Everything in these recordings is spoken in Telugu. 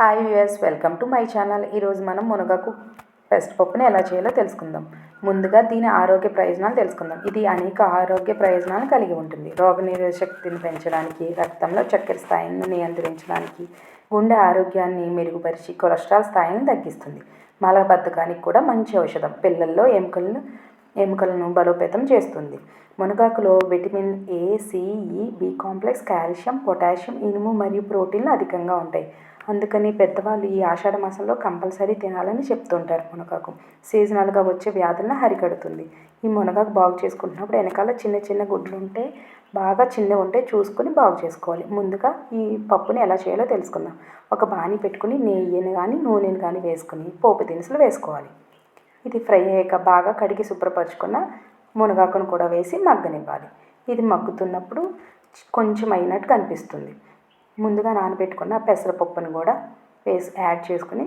Hi viewers welcome to my channel ఈరోజు మనం మునగాకు పెసరపప్పుని ఎలా చేయాలో తెలుసుకుందాం. ముందుగా దీని ఆరోగ్య ప్రయోజనాలు తెలుసుకుందాం. ఇది అనేక ఆరోగ్య ప్రయోజనాలు కలిగి ఉంటుంది. రోగనిరోధక శక్తిని పెంచడానికి రక్తంలో చక్కెర స్థాయిని నియంత్రించడానికి గుండె ఆరోగ్యాన్ని మెరుగుపరిచి కొలెస్ట్రాల్ స్థాయిని తగ్గిస్తుంది. మలబద్ధకానికి కూడా మంచి ఔషధం. పిల్లల్లో ఎముకలను ఎముకలను బలోపేతం చేస్తుంది. మునగాకులో vitamin A C E B complex calcium potassium ఇనుము మరియు ప్రోటీన్లు అధికంగా ఉంటాయి. అందుకని పెద్దవాళ్ళు ఈ ఆషాఢ మాసంలో కంపల్సరీ తినాలని చెప్తుంటారు మునగాకు. సీజనల్గా వచ్చే వ్యాధులను హరికడుతుంది. ఈ మునగాకు బాగు చేసుకుంటున్నప్పుడు వెనకాల చిన్న చిన్న గుడ్లు ఉంటే బాగా చిన్నవి ఉంటే చూసుకొని బాగు చేసుకోవాలి. ముందుగా ఈ పప్పుని ఎలా చేయాలో తెలుసుకుందాం. ఒక బాణీ పెట్టుకుని నెయ్యిని కానీ నూనెని కానీ వేసుకుని పోపు దినుసులు వేసుకోవాలి. ఇది ఫ్రై అయ్యాక బాగా కడిగి శుభ్రపరచుకున్న మునగాకును కూడా వేసి మగ్గనివ్వాలి. ఇది మగ్గుతున్నప్పుడు కొంచెం అయినట్టు కనిపిస్తుంది. ముందుగా నానబెట్టుకున్న పెసరపప్పును కూడా వేసి యాడ్ చేసుకుని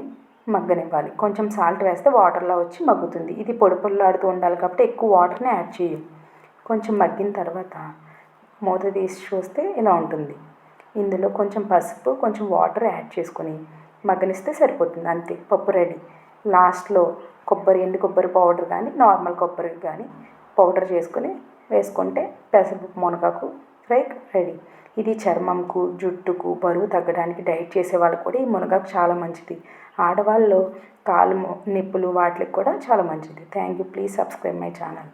మగ్గనివ్వాలి. కొంచెం సాల్ట్ వేస్తే వాటర్లో వచ్చి మగ్గుతుంది. ఇది పొడి పొడిలాడుతూ ఉండాలి కాబట్టి ఎక్కువ వాటర్ని యాడ్ చేయం కొంచెం మగ్గిన తర్వాత మూత తీసి చూస్తే ఇలా ఉంటుంది. ఇందులో కొంచెం పసుపు కొంచెం వాటర్ యాడ్ చేసుకొని మగ్గనిస్తే సరిపోతుంది. అంతే పప్పు రెడీ. లాస్ట్లో కొబ్బరి ఎండు కొబ్బరి పౌడర్ కానీ నార్మల్ కొబ్బరి కానీ పౌడర్ చేసుకొని వేసుకుంటే పెసరపప్పు మునగాకు రైట్ రెడీ ఇది చర్మంకు జుట్టుకు బరువు తగ్గడానికి డైట్ చేసే వాళ్ళకి కూడా ఈ మునగాకు చాలా మంచిది. ఆడవాళ్ళు కాలు నొప్పులు వాటికి కూడా చాలా మంచిది. Thank you please subscribe my channel